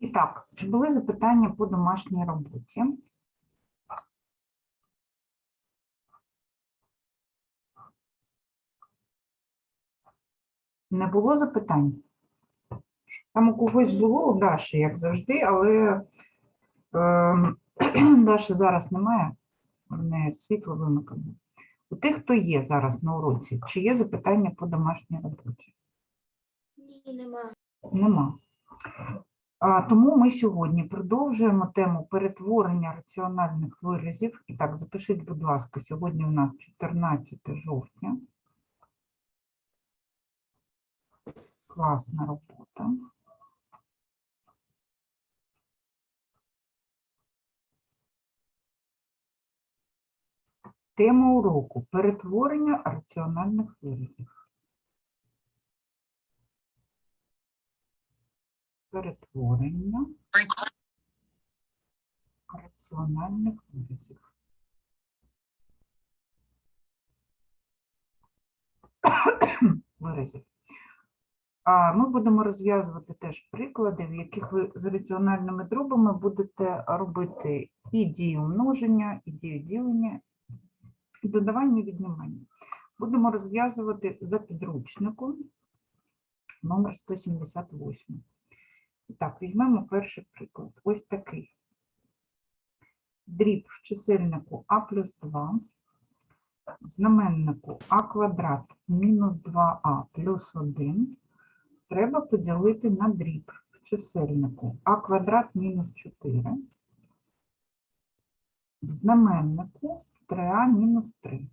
І так, чи були запитання по домашній роботі? Не було запитань? Там у когось було, у Даші, як завжди, але е, Даші зараз немає, в неї світло вимикане. У тих, хто є зараз на уроці, чи є запитання по домашній роботі? Ні, нема. Нема. Тому ми сьогодні продовжуємо тему перетворення раціональних виразів. І так, запишіть, будь ласка, сьогодні у нас 14 жовтня. Класна робота. Тема уроку перетворення раціональних виразів. Перетворення раціональних виразів. Виразів. А ми будемо розв'язувати теж приклади, в яких ви з раціональними дробами будете робити і дію множення, і дію ділення, і додавання і віднімання. Будемо розв'язувати за підручником номер 178. Так, візьмемо перший приклад. Ось такий. Дріб в чисельнику А плюс 2, в знаменнику А квадрат мінус 2А плюс 1 треба поділити на дріб в чисельнику А квадрат мінус 4, в знаменнику 3А мінус 3.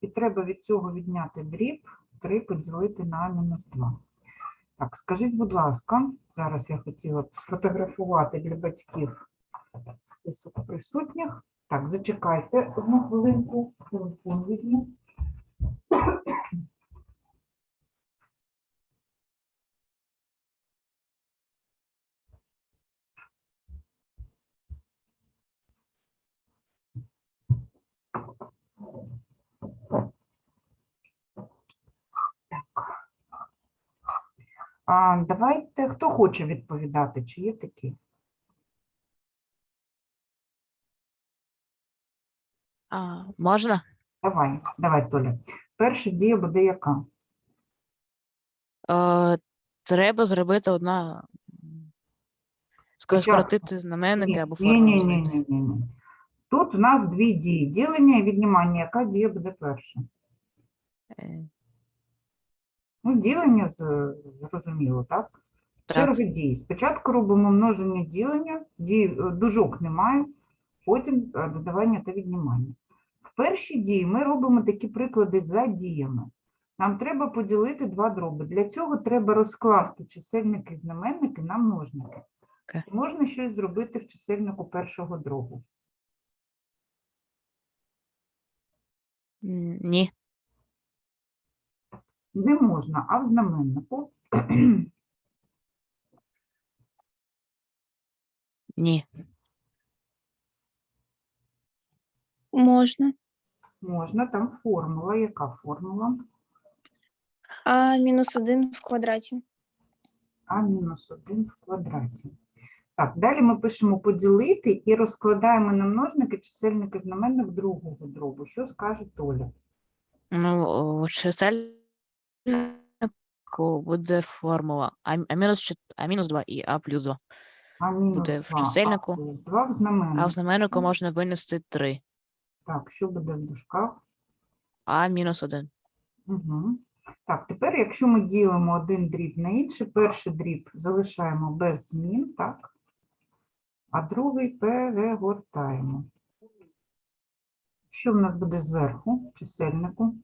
І треба від цього відняти дріб 3 поділити на А мінус 2. Так, скажіть, будь ласка, зараз я хотіла сфотографувати для батьків список присутніх. Так, зачекайте одну хвилинку, телефон візьму. А, давайте, хто хоче відповідати, чи є такі? А, можна? Давай, давай, Толя. Перша дія буде яка? Е, треба зробити одна. Скоротити знаменники або ні, формулу ні, ні, ні, ні, ні. Тут в нас дві дії: ділення і віднімання. Яка дія буде перша? Е, Ну, ділення з- зрозуміло, так? Так. Черги дій. Спочатку робимо множення ділення, дій, е, дужок немає, потім е, додавання та віднімання. В першій дії ми робимо такі приклади за діями. Нам треба поділити два дроби. Для цього треба розкласти чисельники знаменники на множники. Окей. Чи Можна щось зробити в чисельнику першого дробу. м, Ні. Не можна, а в знаменнику Ні. Можна. можна, там формула. Яка формула? А мінус один в квадраті. а мінус 1 в квадраті. Так, далі ми пишемо поділити і розкладаємо на множники чисельник і знаменник другого дробу. Що скаже Толя? Ну, у чисельнику буде формула а, а мінус а мінус 2 і А плюс 2. А мінус Буде в чисельнику, а плюс 2 в А в знаменнику. знаменнику можна винести 3. Так, що буде в дужках? А мінус 1. Угу. Так, тепер, якщо ми ділимо один дріб на інший, перший дріб залишаємо без змін, так? А другий перегортаємо. Що в нас буде зверху, в чисельнику?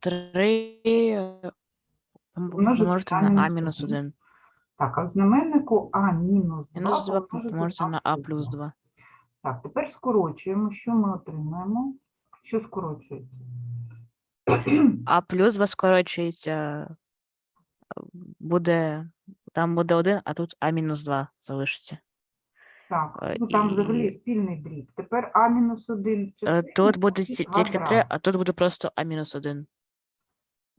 3 Помножити помножити на на А мінус один. 1. Так, а в знаменнику А мінус 2 Мінус 2 помножити на А плюс 2. 2. Так, тепер скорочуємо. Що ми отримаємо? Що скорочується? А плюс 2 скорочується, буде, там буде 1, а тут А мінус 2 залишиться. Так, Е, ну там взагалі спільний дріб. Тепер А мінус 1 Е, Тут буде ті- тільки 3, а тут буде просто А-1.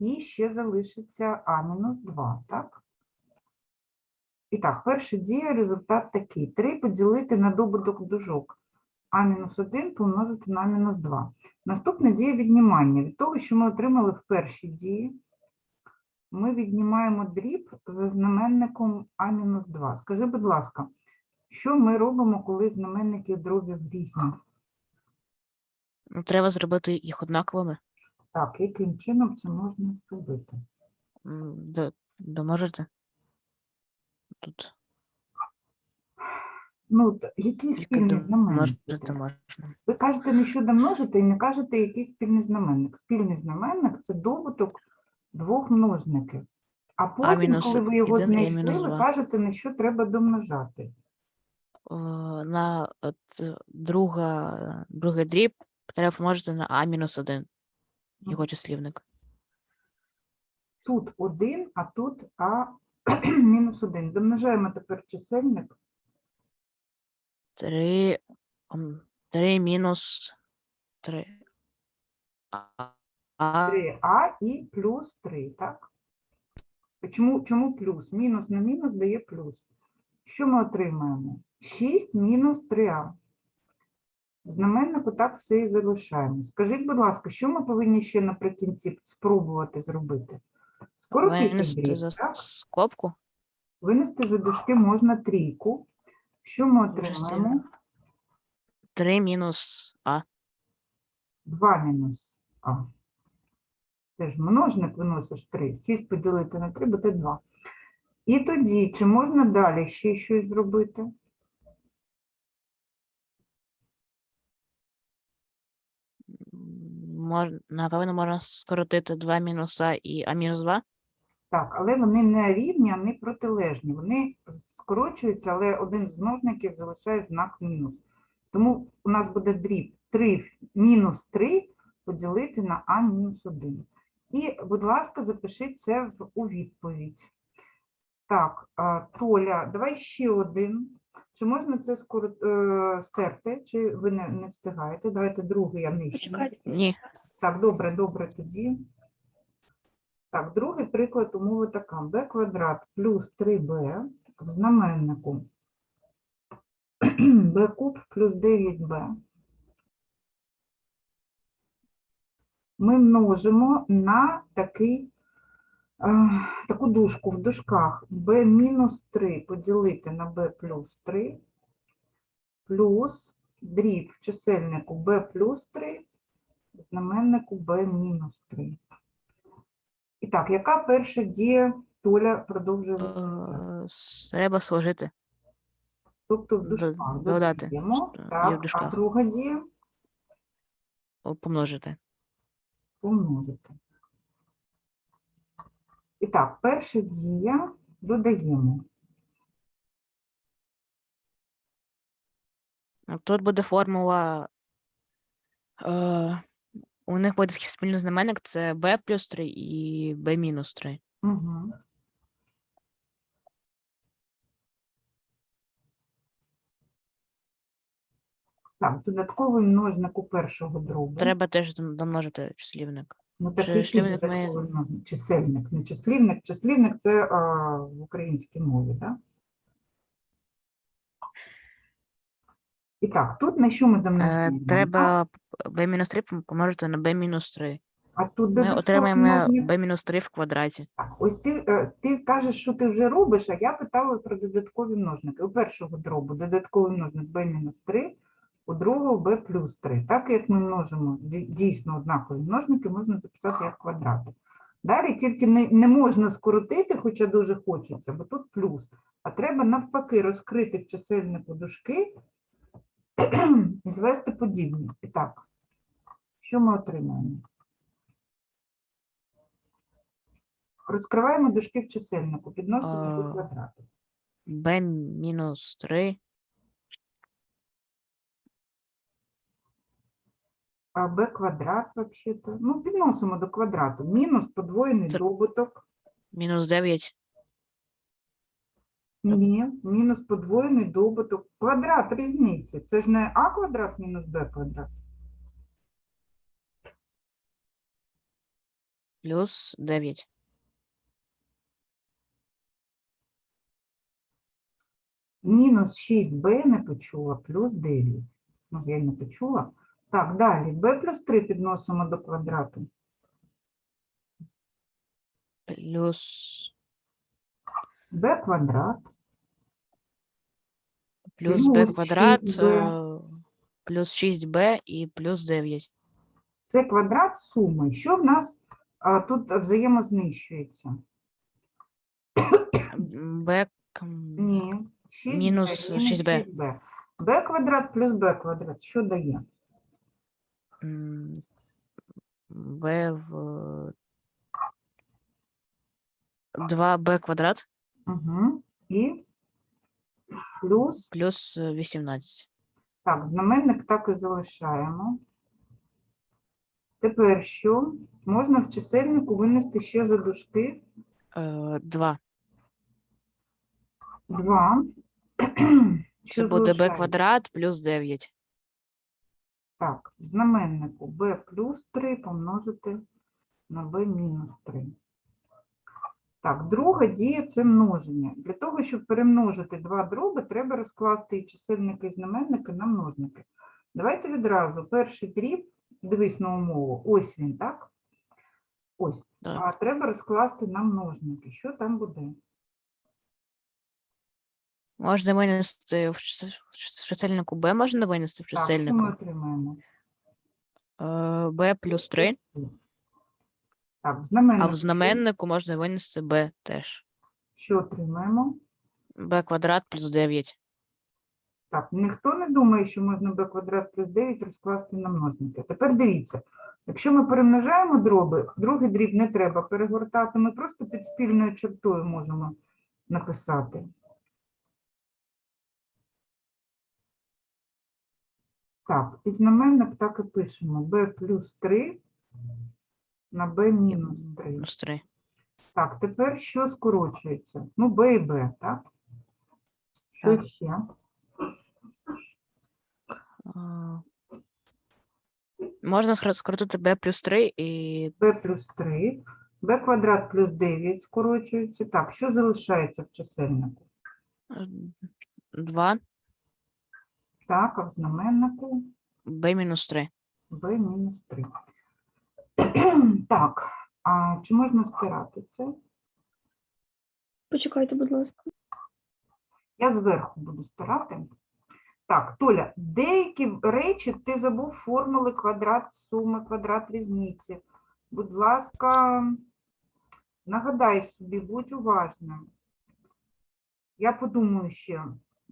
І ще залишиться а мінус 2, так? І так, перша дія, результат такий. 3 поділити на добуток дужок. А мінус 1 помножити на мінус 2. Наступна дія віднімання. Від того, що ми отримали в першій дії, ми віднімаємо дріб за знаменником А мінус 2. Скажи, будь ласка, що ми робимо, коли знаменники дробів різні? Ну, Треба зробити їх однаковими. Так, яким чином це можна зробити? М, До, до? Тут Ну, от які тільки спільні до знаменники? можете можна. Ви кажете не що домножити і не кажете, який спільний знаменник. Спільний знаменник це добуток двох множників. А потім, мінус коли ви його один і знайшли, ви два. кажете, на що треба домножати. О, На от, е, друга, другий дріб треба помножити на А мінус 1. Його числівник. Тут один, а тут а мінус один. Домножаємо тепер чисельник. 3, 3 мінус 3. А, а 3а і плюс 3, так? Чому, чому плюс? Мінус на мінус дає плюс. Що ми отримаємо? 6 мінус 3а. В Знаменнику так все і залишаємо. Скажіть, будь ласка, що ми повинні ще наприкінці спробувати зробити? Скоротити винести дріб, за так? скобку. Винести за дужки можна трійку. Що ми отримаємо? 3 мінус А. 2 мінус А. Теж множник виносиш 3. 6 поділити на 3 буде 2. І тоді, чи можна далі ще щось зробити? Мож, напевно, можна скоротити 2 мінус А і А мінус 2. Так, але вони не рівні, а не протилежні. Вони скорочуються, але один з множників залишає знак мінус. Тому у нас буде дріб 3 мінус 3 поділити на а мінус 1. І, будь ласка, запишіть це у відповідь. Так, Толя, давай ще один. Чи можна це скоро е, стерти, чи ви не, не встигаєте? Давайте другий я нижче. Ні. Так, добре, добре тоді. Так, другий приклад умови така. b квадрат плюс 3b в знаменнику b куб плюс 9b. Ми множимо на такий, таку дужку в дужках b мінус 3 поділити на b плюс 3 плюс дріб в чисельнику b плюс 3 знаменнику b мінус 3. І так, яка перша дія Толя продовжує? Е, Треба сложити. Тобто в дужках додати, додаємо, в так, а друга дія Помножити. помножити. І так, перша дія додаємо. Тут буде формула. Е, у них буде спільний знаменник це b плюс 3 і b мінус 3. Угу. Так, додатковий множник у першого дробу. Треба теж домножити числівник. Ну, так Чи який числівник ми- Чисельник, не числівник. Числівник це а, в українській мові, так? І так, тут на що ми Е, домножаємо? треба п- b мінус 3 пом- помножити на b мінус 3. А тут Ми отримаємо множник. b мінус 3 в квадраті. Так, ось ти, е, ти кажеш, що ти вже робиш, а я питала про додаткові множники. У першого дробу додатковий множник b-3, у другого b плюс 3. Так як ми множимо дійсно однакові множники, можна записати як квадрати. Далі тільки не, не можна скоротити, хоча дуже хочеться, бо тут плюс. А треба навпаки розкрити в чисельнику дужки і звести подібні. І так, що ми отримаємо? Розкриваємо дужки в чисельнику, підносимо до квадрату. b мінус 3 А b квадрат взагалі-то. Ну, підносимо до квадрату. Мінус подвоєний Це- добуток. мінус 9. Ні, мінус подвоєний добуток. Квадрат різниці. Це ж не а квадрат мінус b квадрат. плюс 9. Мінус 6b не почула, плюс 9. Ну, я й не почула. Так, далі. b плюс 3 підносимо до квадрату. Плюс, b квадрат. плюс b квадрат, 6b. е, плюс 6b і плюс 9. Це квадрат суми. Що в нас а, тут взаємознищується? b, Ні. 6b, Мінус 6b. 6b. b квадрат плюс b квадрат. Що дає? B в 2b квадрат Угу. І плюс, плюс е, 18. так, знаменник так і залишаємо. Тепер що? Можна в чисельнику винести ще за дужки Е, 2. 2. Це буде b квадрат плюс 9. Так, в знаменнику b плюс 3 помножити на b мінус 3. Так, друга дія це множення. Для того, щоб перемножити два дроби, треба розкласти і чисельники, і знаменники на множники. Давайте відразу перший дріб, дивись на умову, ось він, так? Ось. Так. А треба розкласти на множники. Що там буде? Можна винести в чис- в чисельнику b, можна винести в Так, що ми чисельнику отримаємо? е, b плюс 3, Так, в а в знаменнику можна винести b теж. що отримаємо? b квадрат плюс 9. Так, ніхто не думає, що можна b квадрат плюс 9 розкласти на множники. Тепер дивіться, якщо ми перемножаємо дроби, другий дріб не треба перегортати, ми просто під спільною чертою можемо написати. Так, і знаменник так і пишемо. b плюс 3 на b мінус 3. Плюс 3. Так, тепер що скорочується? Ну, b і b, так? Що Так. ще? Можна скор- скоротити b плюс 3 і b плюс 3, b квадрат плюс 9 скорочується. Так, що залишається в чисельнику? 2 Так, а в знаменнику b мінус 3. b мінус 3. Так, а чи можна стирати це? Почекайте, будь ласка. Я зверху буду стирати. Так, Толя, деякі речі ти забув формули квадрат суми, квадрат різниці. Будь ласка, нагадай собі, будь уважним. Я подумаю ще.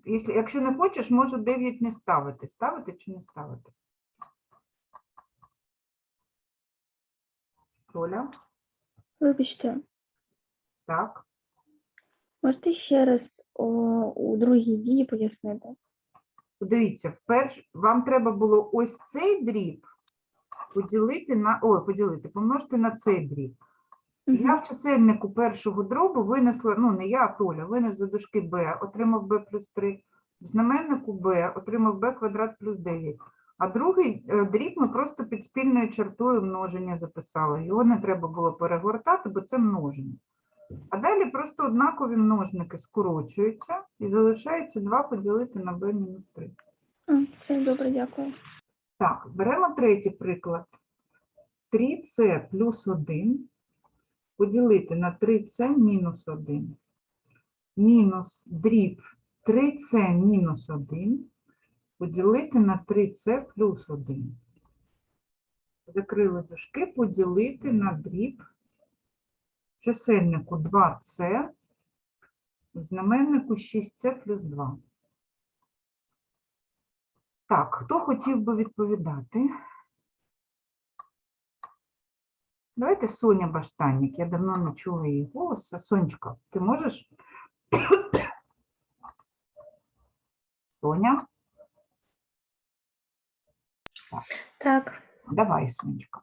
Якщо, не хочеш, можу 9 не ставити. Ставити чи не ставити? Толя, Вибачте, так. можете ще раз о, у другій дії пояснити? Подивіться, вперше вам треба було ось цей дріб поділити на ой, поділити, помножити на цей дріб. Я в чисельнику першого дробу винесла, ну не я, а Толя, винес за дужки b, отримав b плюс 3. В знаменнику b отримав b квадрат плюс 9. А другий е, дріб ми просто під спільною чертою множення записали. Його не треба було перегортати, бо це множення. А далі просто однакові множники скорочуються і залишається 2 поділити на b мінус 3. А, Все добре, дякую. Так, беремо третій приклад. 3c плюс 1 поділити на 3c мінус 1. Мінус дріб 3c мінус 1 поділити на 3c плюс 1. Закрили дужки, поділити на дріб чисельнику 2c, знаменнику 6c плюс 2. Так, хто хотів би відповідати? Давайте Соня Баштанник. Я давно не чула її голосу. Сонечка, ти можеш? Соня, Так. давай, Сонечка.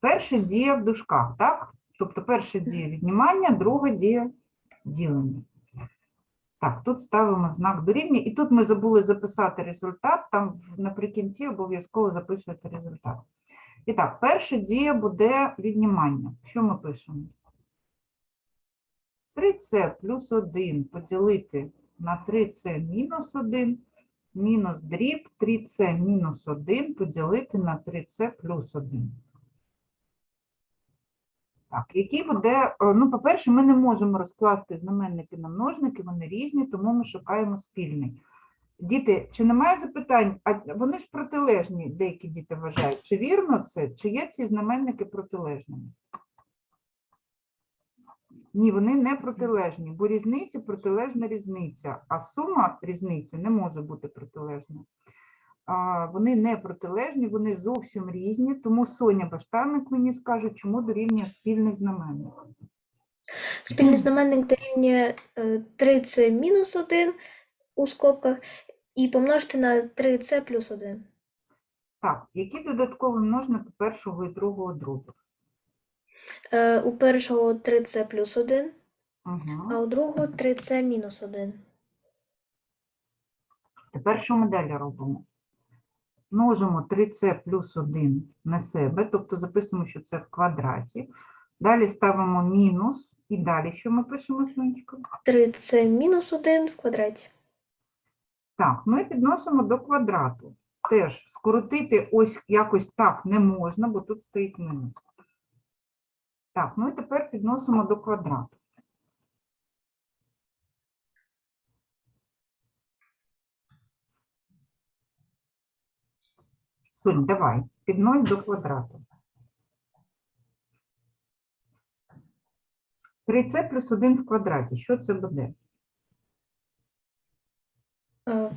Перша дія в дужках, так? Тобто перша дія віднімання, друга дія ділення. Так, тут ставимо знак дорівнює. І тут ми забули записати результат. Там наприкінці обов'язково записуєте результат. І так, перша дія буде віднімання. Що ми пишемо? 3c плюс 1 поділити на 3c мінус 1, мінус дріб 3c мінус 1 поділити на 3c плюс 1. Так, який буде, е, ну, по-перше, ми не можемо розкласти знаменники на множники, вони різні, тому ми шукаємо спільний. Діти, чи немає запитань? А вони ж протилежні, деякі діти вважають. Чи вірно це? Чи є ці знаменники протилежними? Ні, вони не протилежні, бо різниці протилежна різниця, а сума різниці не може бути протилежною. Вони не протилежні, вони зовсім різні, тому Соня Баштанник мені скаже, чому дорівнює спільний знаменник. Спільний знаменник дорівнює 3c мінус 1 у скобках і помножити на 3c плюс 1. Так, які додаткові множники першого і другого дробу? Е, У першого 3c плюс 1, Угу. а у другого 3c мінус 1. Тепер що ми далі робимо? Множимо 3c плюс 1 на себе, тобто записуємо, що це в квадраті. Далі ставимо мінус, і далі що ми пишемо, Сонечко? 3c мінус 1 в квадраті. Так, ми підносимо до квадрату. Теж скоротити ось якось так не можна, бо тут стоїть мінус. Так, ну і тепер підносимо до квадрату. Сонь, давай, піднось до квадрату. 3c плюс 1 в квадраті. Що це буде? Е.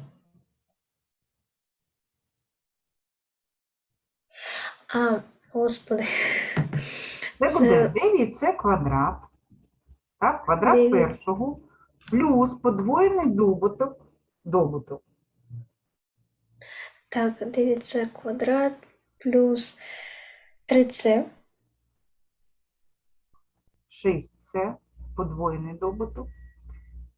А, господи. Це Це- буде 9 квадрат, так, квадрат Дев'ять. першого, плюс подвоєний добуток, добуток. Так, 9c квадрат плюс 3c 6c, подвоєний добуток.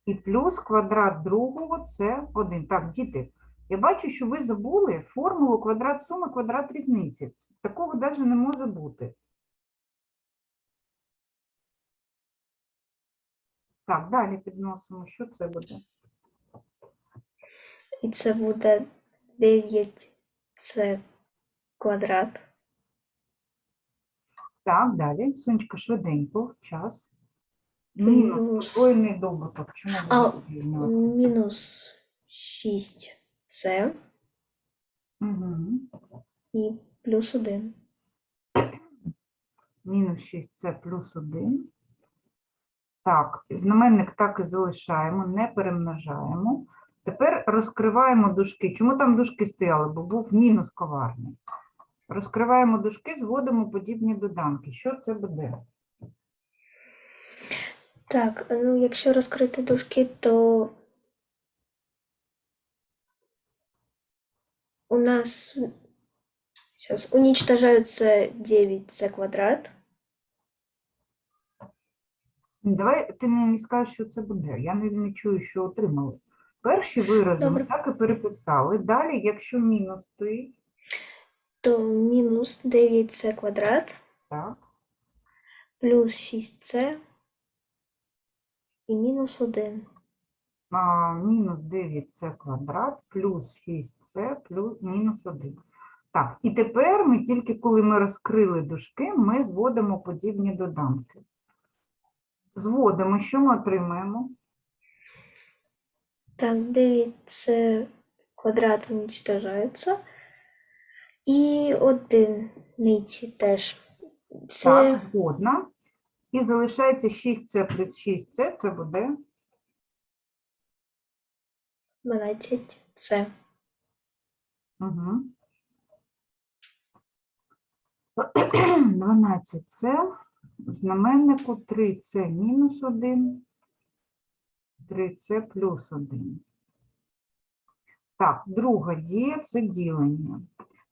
І плюс квадрат другого це 1. Так, діти, я бачу, що ви забули формулу квадрат суми, квадрат різниці. Такого навіть не може бути. Так, далі підносимо, що це буде. І це буде 9 це квадрат. Так, далі. Сонечка швиденько, час. Мінус подвоєний добуток. Чому А, мінус 6. С Угу. і плюс один. Мінус 6 це плюс один. Так, знаменник так і залишаємо, не перемножаємо. Тепер розкриваємо дужки. Чому там дужки стояли? Бо був мінус коварний. Розкриваємо дужки, зводимо подібні доданки. Що це буде? Так, ну якщо розкрити дужки, то у нас сейчас уничтожаются 9c квадрат. Давай ти мені скажеш, що це буде. Я не, не чую, що отримали. Перші вирази ми Добре. так і переписали. Далі, якщо мінус стоїть, то мінус 9c квадрат так, плюс 6c і мінус 1. а, мінус 9c квадрат плюс 6c плюс мінус 1. Так, і тепер ми тільки коли ми розкрили дужки, ми зводимо подібні доданки. Зводимо, що ми отримаємо? Так, 9c квадрат уничтожаються. І одиниці теж. Це Так, згодна. І залишається 6c плюс 6c, це буде 12c. Угу. 12 це знаменнику 3 це мінус 1, 3 це плюс 1. Так, друга дія це ділення.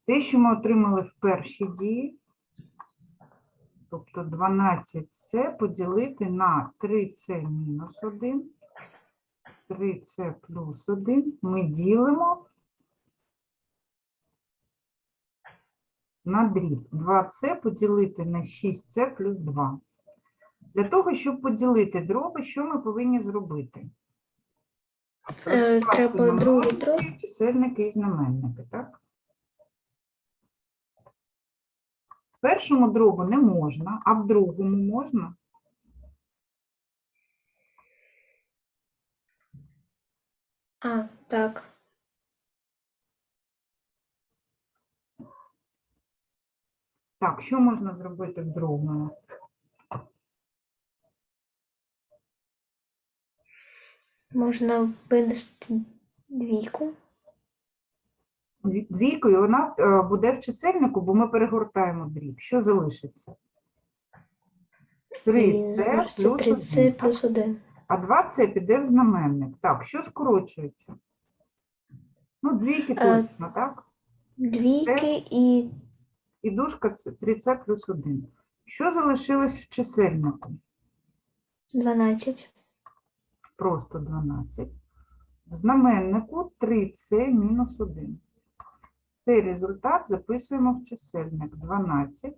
Те, що ми отримали в першій дії, тобто 12 це поділити на 3 це мінус 1, 3 це плюс 1, ми ділимо на дріб 2c поділити на 6c плюс 2. Для того, щоб поділити дроби, що ми повинні зробити? Е, треба другий дроб. Чисельники і знаменники, так? В першому дробу не можна, а в другому можна. А, так. Так, що можна зробити в другому? Можна винести двійку. Дві- Двійкою вона е, буде в чисельнику, бо ми перегортаємо дріб. Що залишиться? І 3c залишиться плюс 3c 1. плюс 1. А 2c піде в знаменник. Так, що скорочується? Ну, двійки Е, точно, так? Двійки і І дужка це 3c плюс 1. Що залишилось в чисельнику? 12. Просто 12. В знаменнику 3c мінус 1. Цей результат записуємо в чисельник 12.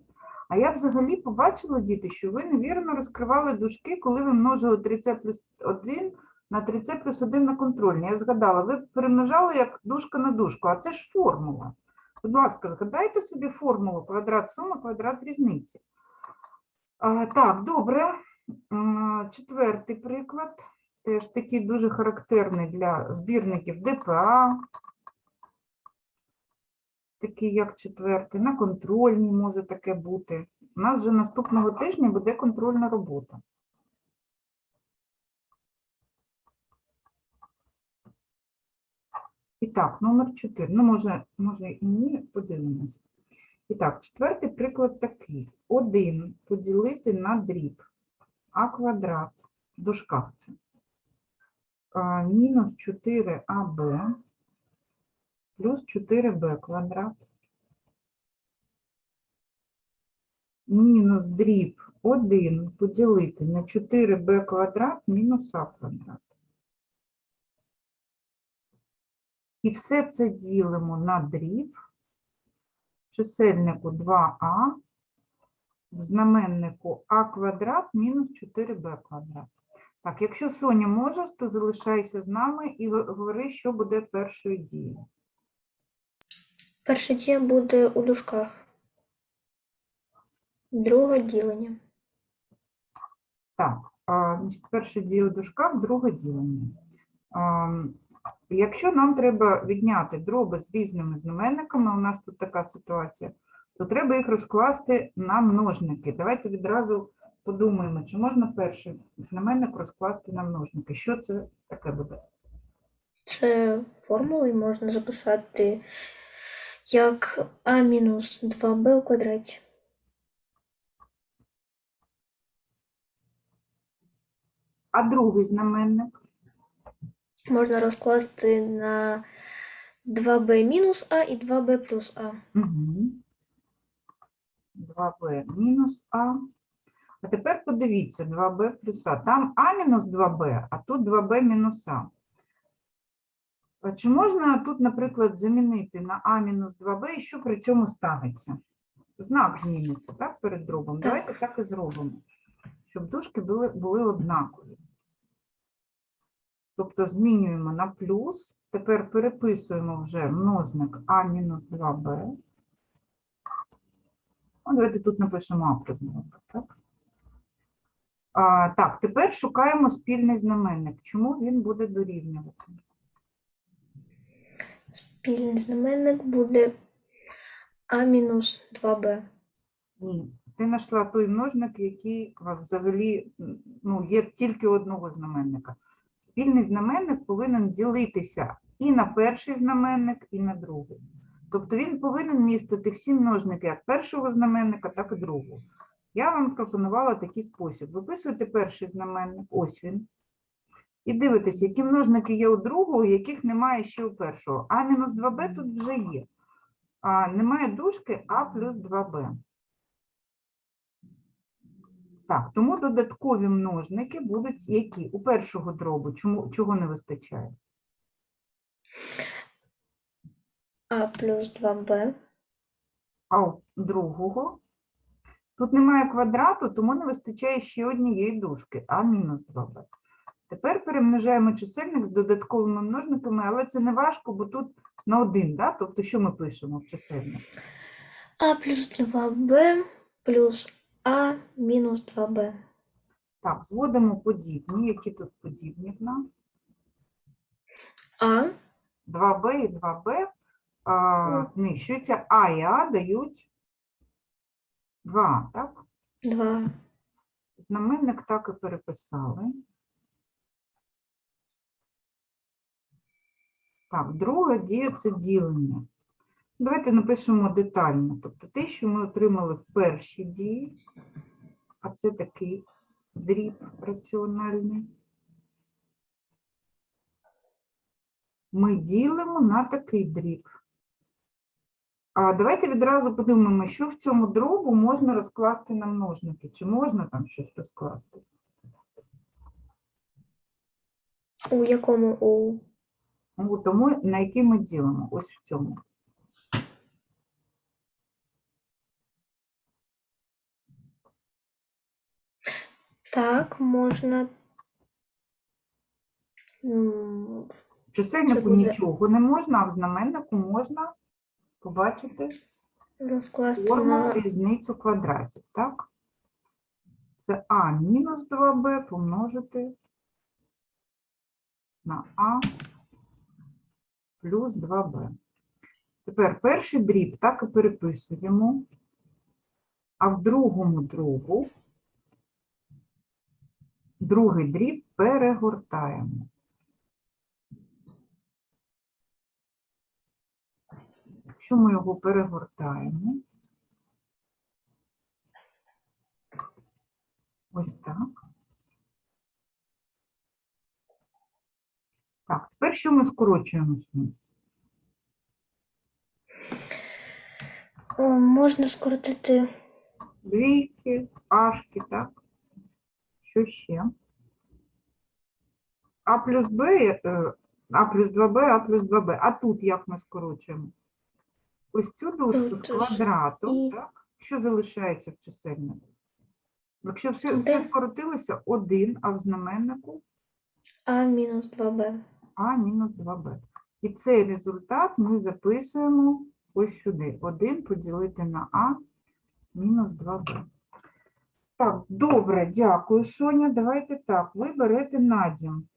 А я взагалі побачила, діти, що ви невірно розкривали дужки, коли ви множили 3c плюс 1 на 3c плюс 1 на контрольні. Я згадала, ви перемножали як дужка на дужку, а це ж формула. Будь ласка, згадайте собі формулу квадрат суми, квадрат різниці. Так, добре. Четвертий приклад. Теж такий дуже характерний для збірників ДПА. Такий як четвертий. На контрольній може таке бути. У нас вже наступного тижня буде контрольна робота. І так, номер 4. Ну, може, може і ні, подивимось. І так, четвертий приклад такий. 1 поділити на дріб а квадрат в дужках це. Мінус 4аб плюс 4b квадрат мінус дріб 1 поділити на 4b квадрат мінус а квадрат. І все це ділимо на дріб в чисельнику 2а в знаменнику а квадрат мінус 4b квадрат. Так, якщо Соня може, то залишайся з нами і говори, що буде першою дією. Перша дія буде у дужках. Друге ділення. Так, а, значить, перша дія у дужках, друге ділення. Якщо нам треба відняти дроби з різними знаменниками, у нас тут така ситуація, то треба їх розкласти на множники. Давайте відразу подумаємо, чи можна перший знаменник розкласти на множники. Що це таке буде? Це формулою можна записати як а мінус 2b у квадраті. А другий знаменник? Можна розкласти на 2b мінус а і 2b плюс а. Угу. 2b мінус а. А тепер подивіться 2b плюс а. Там а мінус 2b, а тут 2b мінус а. А Чи можна тут, наприклад, замінити на а мінус 2b і що при цьому ставиться? Знак зміниться, так, перед дробом? Так. Давайте так і зробимо, щоб дужки були, були однакові. Тобто змінюємо на плюс, тепер переписуємо вже множник а мінус 2b. Ну, давайте тут напишемо А плюс 2b, так? А, так, тепер шукаємо спільний знаменник. Чому він буде дорівнювати? Спільний знаменник буде а мінус 2b. Ні. Ти знайшла той множник, який взагалі ну, є тільки одного знаменника. Спільний знаменник повинен ділитися і на перший знаменник, і на другий. Тобто він повинен містити всі множники як першого знаменника, так і другого. Я вам пропонувала такий спосіб. Виписуєте перший знаменник, ось він. І дивитесь, які множники є у другого, яких немає ще у першого. А мінус 2b тут вже є. А, немає дужки А плюс 2b. Так, тому додаткові множники будуть які? У першого дробу. Чому, чого не вистачає? а плюс 2b. а у другого тут немає квадрату, тому не вистачає ще однієї дужки, а мінус 2b. Тепер перемножаємо чисельник з додатковими множниками, але це не важко, бо тут на 1, да? тобто що ми пишемо в чисельник? А плюс 2b плюс а мінус 2b. Так, зводимо подібні, які тут подібні в нас. А 2b і 2b а, знищуються, а і а дають 2, так? 2. Знаменник так і переписали. Так, друга дія це ділення. Давайте напишемо детально. Тобто те, що ми отримали в першій дії, а це такий дріб раціональний. Ми ділимо на такий дріб. А давайте відразу подумаємо, що в цьому дробу можна розкласти на множники. Чи можна там щось розкласти? У якому у тому на який ми ділимо? Ось в цьому. Так можна. В чисельнику буде- нічого не можна, а в знаменнику можна побачити Розкласти формулу на різницю квадратів, так? Це а мінус 2b помножити на а плюс 2b. Тепер перший дріб так і переписуємо, а в другому дробу другий дріб перегортаємо. Якщо ми його перегортаємо, ось так. Так, тепер що ми скорочуємо сюди? О, можна скоротити Двійки, ашки, так? Що ще? А плюс Б, е, А плюс 2Б, А плюс 2Б. А тут як ми скорочуємо? Ось цю дужку з квадратом, так? Що залишається в чисельнику? Якщо все, все Один. скоротилося, 1, а в знаменнику а мінус 2b. А мінус 2Б. І цей результат ми записуємо ось сюди. 1 поділити на А мінус 2Б. Так, добре, дякую, Соня. Давайте так, ви берете надім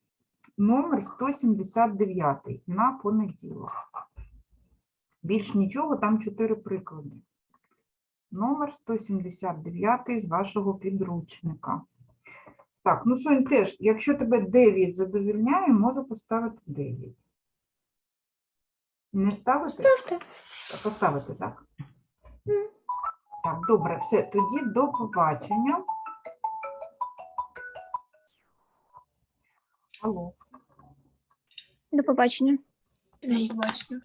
номер 179 на понеділок. Більш нічого, там 4 приклади. Номер 179 з вашого підручника. Так, ну Сонь, теж, якщо тебе 9 задовільняє, можу поставити 9. Не ставити? Ставте. Поставити, так? Мгм. Так, добре, все, тоді до побачення. Алло. До побачення. До побачення.